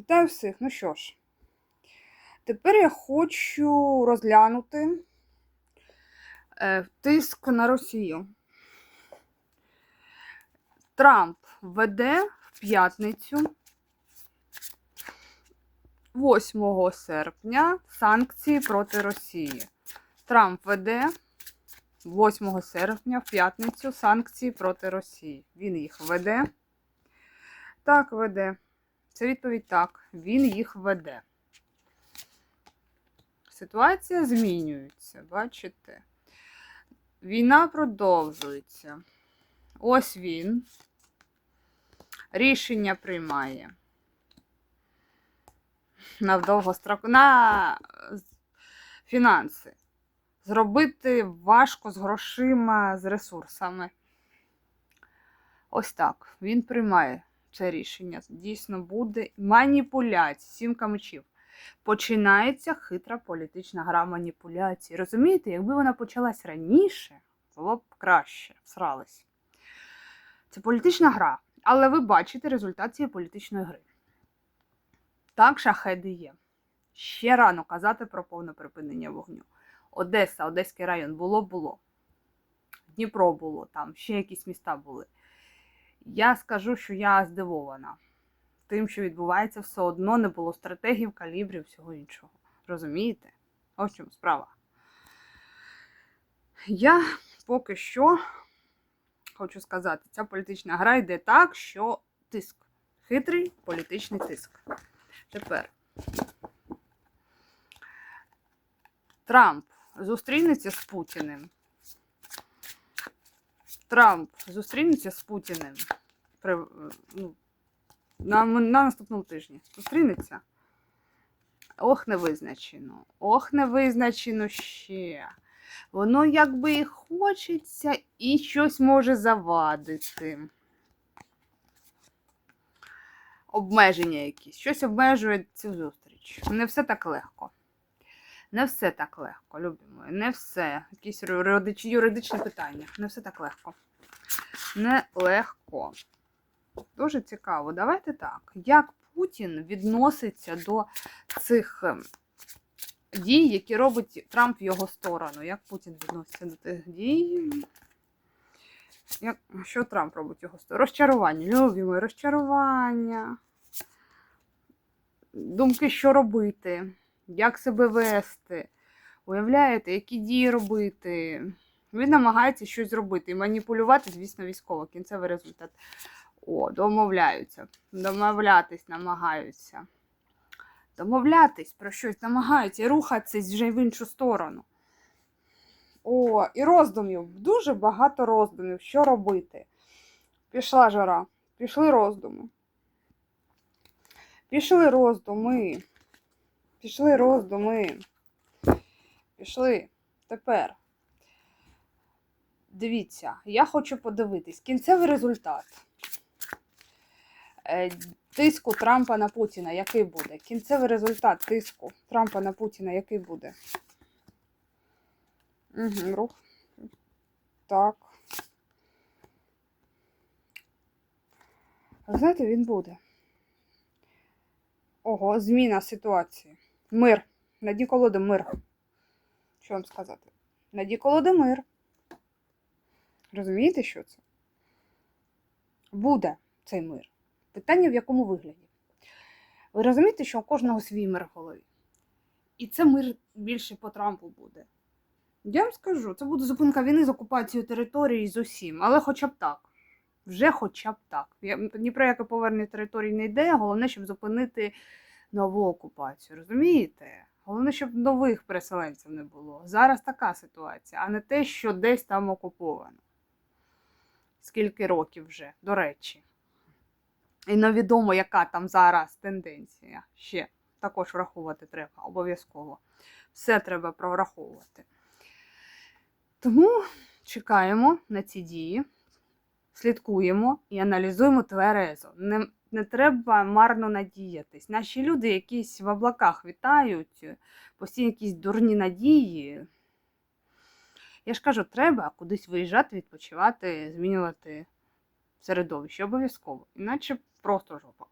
Вітаю всіх. Ну що ж, тепер я хочу розглянути е, тиск на Росію. Трамп веде в п'ятницю 8 серпня санкції проти Росії. Трамп веде 8 серпня в п'ятницю санкції проти Росії. Він їх веде. Так, веде. Це відповідь так. Він їх веде. Ситуація змінюється, бачите? Війна продовжується. Ось він. Рішення приймає. На довгостроку. На фінанси. Зробити важко з грошима, з ресурсами. Ось так. Він приймає це рішення. Дійсно буде маніпуляція. Сімка мечів. Починається хитра політична гра маніпуляції. Розумієте, якби вона почалась раніше, було б краще. Всрались. Це політична гра. Але ви бачите результат цієї політичної гри. Так, шахеди є. Ще рано казати про повне припинення вогню. Одеса, Одеський район було було. Дніпро було, там ще якісь міста були. Я скажу, що я здивована. Тим, що відбувається, все одно не було стратегів, калібрів, всього іншого. Розумієте? Ось чому справа. Я поки що хочу сказати, ця політична гра йде так, що тиск. Хитрий політичний тиск. Тепер Трамп зустрінеться з Путіним. Трамп зустрінеться з Путіним при, ну, на, на наступному тижні. Зустрінеться. Ох, не визначено. Ох, не визначено ще. Воно якби і хочеться, і щось може завадити. Обмеження якісь. Щось обмежує цю зустріч. Не все так легко. Не все так легко, любі мої. Не все. Якісь юридич- юридичні питання. Не все так легко. Не легко. Дуже цікаво. Давайте так. Як Путін відноситься до цих ем, дій, які робить Трамп в його сторону? Як Путін відноситься до тих дій? Як, що Трамп робить його сторону? Розчарування. Любі мої, розчарування. Думки, що робити, як себе вести. Уявляєте, які дії робити. Він намагається щось зробити і маніпулювати, звісно, військово. Кінцевий результат. О, домовляються. Домовлятись намагаються. Домовлятись про щось намагаються і рухатись вже в іншу сторону. О, і роздумів. Дуже багато роздумів. Що робити? Пішла жара. Пішли роздуми. Пішли роздуми. Пішли роздуми. Пішли. Тепер. Дивіться, я хочу подивитись. Кінцевий результат. Е, Тиску Трампа на Путіна, який буде? Кінцевий результат тиску Трампа на Путіна, який буде? Угу, рух. Так. Знаєте, він буде. Ого, зміна ситуації. Мир. На дні колоди мир. Що вам сказати? На дні колоди мир. Розумієте, що це? Буде цей мир. Питання в якому вигляді? Ви розумієте, що у кожного свій мир в голові? І це мир більше по Трампу буде. Я вам скажу, це буде зупинка війни з окупацією території з усім, але хоча б так. Вже хоча б так. Ні про яке повернення території не йде, головне, щоб зупинити нову окупацію. Розумієте? Головне, щоб нових переселенців не було. Зараз така ситуація, а не те, що десь там окуповано. Скільки років вже, до речі. І невідомо, яка там зараз тенденція. Ще також враховувати треба, обов'язково. Все треба прораховувати. Тому чекаємо на ці дії, слідкуємо і аналізуємо тверезо. Не, не треба марно надіятись. Наші люди якісь в облаках вітають, постійно якісь дурні надії. Я ж кажу, треба кудись виїжджати, відпочивати, змінювати середовище обов'язково. Іначе просто жопа.